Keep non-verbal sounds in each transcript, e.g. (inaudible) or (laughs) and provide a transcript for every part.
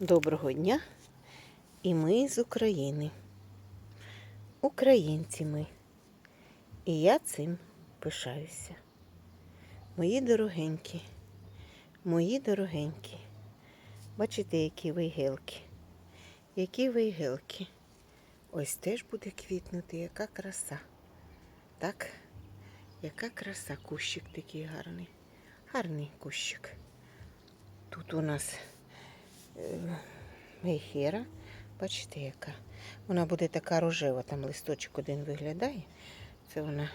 Доброго дня! І ми з України. Українці ми. І я цим пишаюся. Мої дорогенькі, мої дорогенькі. Бачите, які вигілки. Які вигілки. Ось теж буде квітнути, яка краса. Так? Яка краса, кущик такий гарний. Гарний кущик. Тут у нас гейхера. Бачите, яка. Вона буде така рожева, там листочок один виглядає. Це вона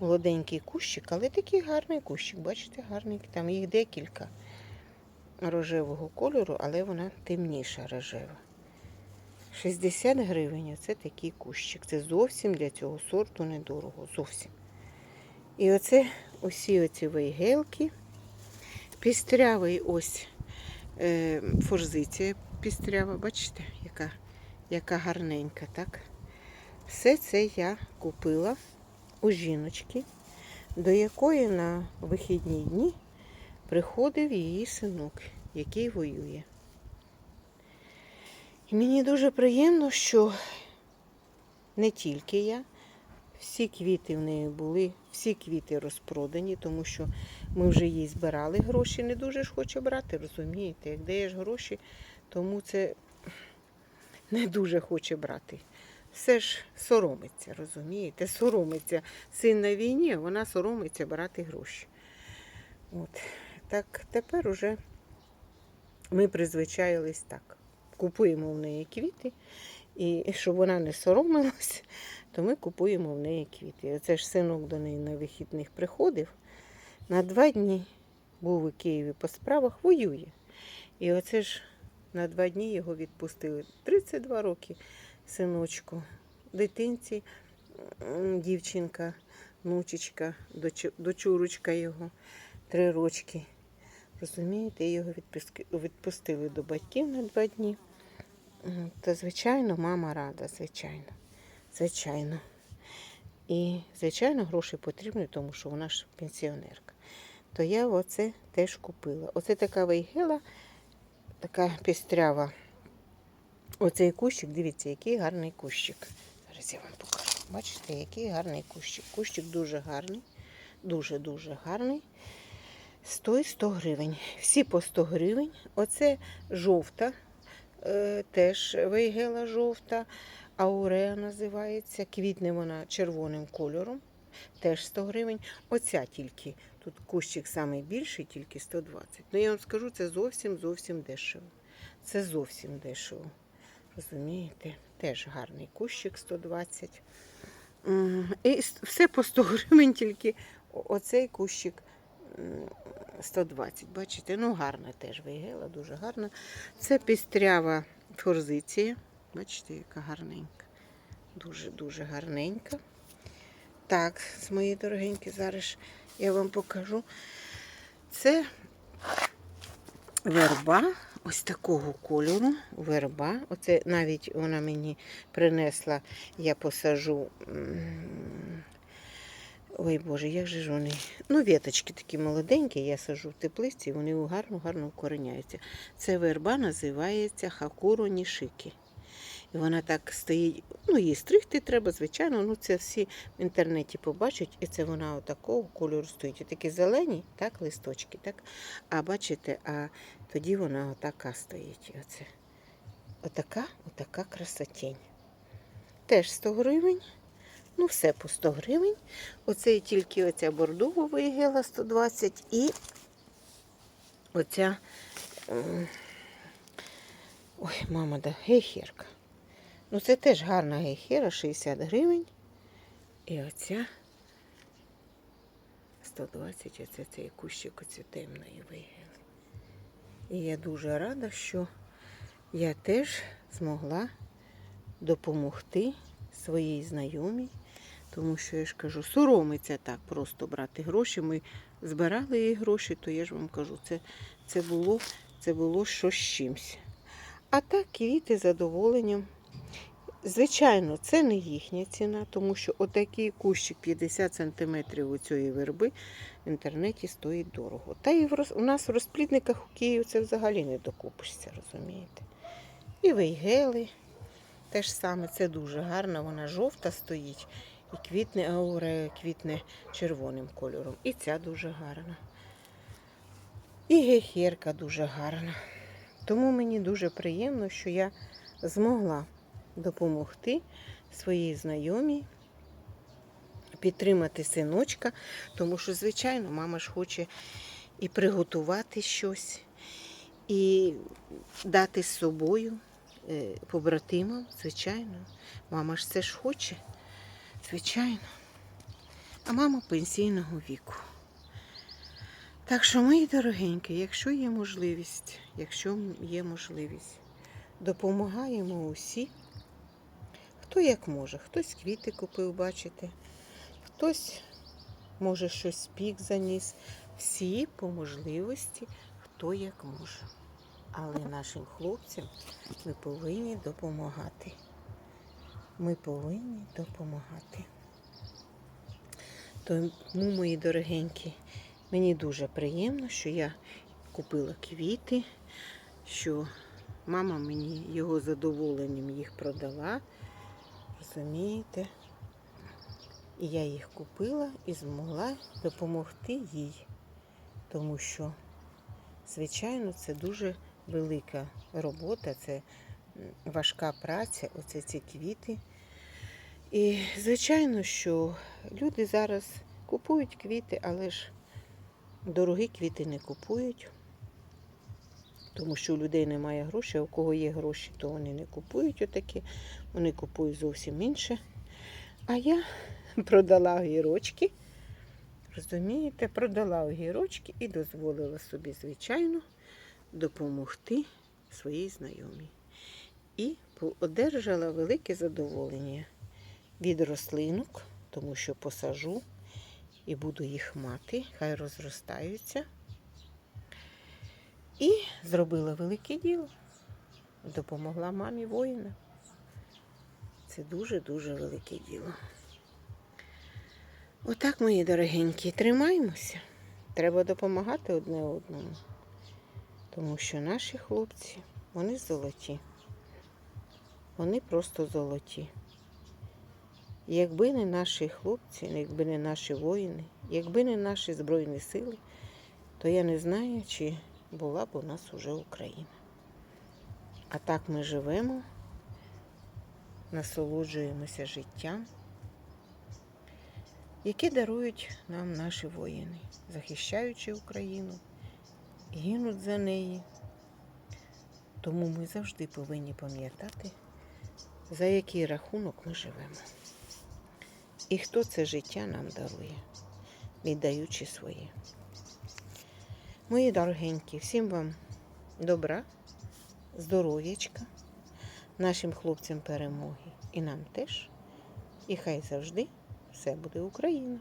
молоденький кущик, але такий гарний кущик. Бачите, гарний. Там їх декілька рожевого кольору, але вона темніша рожева. 60 гривень це такий кущик. Це зовсім для цього сорту недорого. Зовсім. І оце усі оці вейгелки. Пістрявий ось форзиція пістрява, бачите, яка, яка гарненька, так? Все це я купила у жіночки, до якої на вихідні дні приходив її синок, який воює. І мені дуже приємно, що не тільки я, всі квіти в неї були, всі квіти розпродані, тому що ми вже їй збирали гроші, не дуже ж хоче брати, розумієте? Як даєш гроші, тому це не дуже хоче брати. Все ж соромиться, розумієте? Соромиться. Син на війні, вона соромиться брати гроші. От. Так тепер уже ми призвичаїлись так. Купуємо в неї квіти, і щоб вона не соромилась, то ми купуємо в неї квіти. Оце ж синок до неї на вихідних приходив. На два дні був у Києві по справах, воює. І оце ж на два дні його відпустили. 32 роки синочку, дитинці, дівчинка, внучечка, дочурочка його, три рочки. Розумієте, його відпустили до батьків на два дні. Та, звичайно, мама рада, звичайно. Звичайно. І, звичайно, гроші потрібні, тому що вона ж пенсіонерка. То я оце теж купила. Оце така вейгела, така пістрява. Оцей кущик, дивіться, який гарний кущик. Зараз я вам покажу. Бачите, який гарний кущик. Кущик дуже гарний, дуже-дуже гарний. Стоїть 100 гривень. Всі по 100 гривень. Оце жовта, е, теж вейгела жовта, ауреа називається. Квітне вона червоним кольором. Теж 100 гривень. Оця тільки. Тут кущик самий більший, тільки 120. Ну я вам скажу, це зовсім зовсім дешево. Це зовсім дешево. Розумієте? Теж гарний кущик 120. І все по 100 гривень, тільки оцей кущик 120. Бачите, ну гарна теж вигела, дуже гарна. Це пістрява форзиція. Бачите, яка гарненька. Дуже-дуже гарненька. Так, мої дорогенькі, зараз я вам покажу. Це верба ось такого кольору. Верба. Оце навіть вона мені принесла, я посажу. Ой Боже, як же ж вони? Ну, віточки такі молоденькі, я сажу в теплиці, вони гарно-гарно вкореняються. Це верба називається хакуро нішики. І вона так стоїть, ну, її стригти треба, звичайно, ну це всі в інтернеті побачать, і це вона отакого кольору стоїть. І такі зелені, так, листочки, так. А бачите, а тоді вона отака стоїть. Оце. Отака, отака красотень. Теж 100 гривень. Ну, все по 100 гривень. Оце тільки оця бордова вигіла 120 і оця. Ой, мама, да, гейхерка. Ну, це теж гарна гейхера, 60 гривень. І оця 120, оце цей кущик оці темної вигіли. І я дуже рада, що я теж змогла допомогти своїй знайомій, тому що я ж кажу, соромиться так просто брати гроші. Ми збирали їй гроші, то я ж вам кажу, це, це було, це було що з чимсь. А так квіти задоволенням. Звичайно, це не їхня ціна, тому що отакий кущик 50 см у цієї верби в інтернеті стоїть дорого. Та і в роз... у нас в розплідниках у Києві це взагалі не докупишся, розумієте? І вейгели теж саме, це дуже гарно, вона жовта стоїть і квітне ауре, квітне червоним кольором. І ця дуже гарна. І гехерка дуже гарна. Тому мені дуже приємно, що я змогла допомогти своїй знайомій підтримати синочка, тому що, звичайно, мама ж хоче і приготувати щось, і дати з собою е, побратимам, звичайно. Мама ж це ж хоче, звичайно. А мама пенсійного віку. Так що, мої дорогенькі, якщо є можливість, якщо є можливість, допомагаємо усі, хто як може. Хтось квіти купив, бачите, хтось, може, щось пік заніс. Всі по можливості, хто як може. Але нашим хлопцям ми повинні допомагати. Ми повинні допомагати. Тому, мої дорогенькі, мені дуже приємно, що я купила квіти, що мама мені його задоволенням їх продала. Розумієте? І я їх купила і змогла допомогти їй. Тому що, звичайно, це дуже велика робота, це важка праця, оце ці квіти. І, звичайно, що люди зараз купують квіти, але ж дорогі квіти не купують, тому що у людей немає грошей, а у кого є гроші, то вони не купують отакі, вони купують зовсім інше. А я (laughs) продала огірочки, розумієте, продала огірочки і дозволила собі, звичайно, допомогти своїй знайомій. І одержала велике задоволення від рослинок, тому що посажу і буду їх мати, хай розростаються. І зробила велике діло. Допомогла мамі воїна. Це дуже-дуже велике діло. Отак, мої дорогенькі, тримаємося. Треба допомагати одне одному. Тому що наші хлопці, вони золоті. Вони просто золоті. Якби не наші хлопці, якби не наші воїни, якби не наші Збройні сили, то я не знаю, чи була б у нас уже Україна. А так ми живемо, насолоджуємося життям, яке дарують нам наші воїни, захищаючи Україну, гинуть за неї. Тому ми завжди повинні пам'ятати, за який рахунок ми живемо. І хто це життя нам дарує, віддаючи своє. Мої дорогенькі, всім вам добра, здоров'ячка, нашим хлопцям перемоги і нам теж. І хай завжди все буде Україна.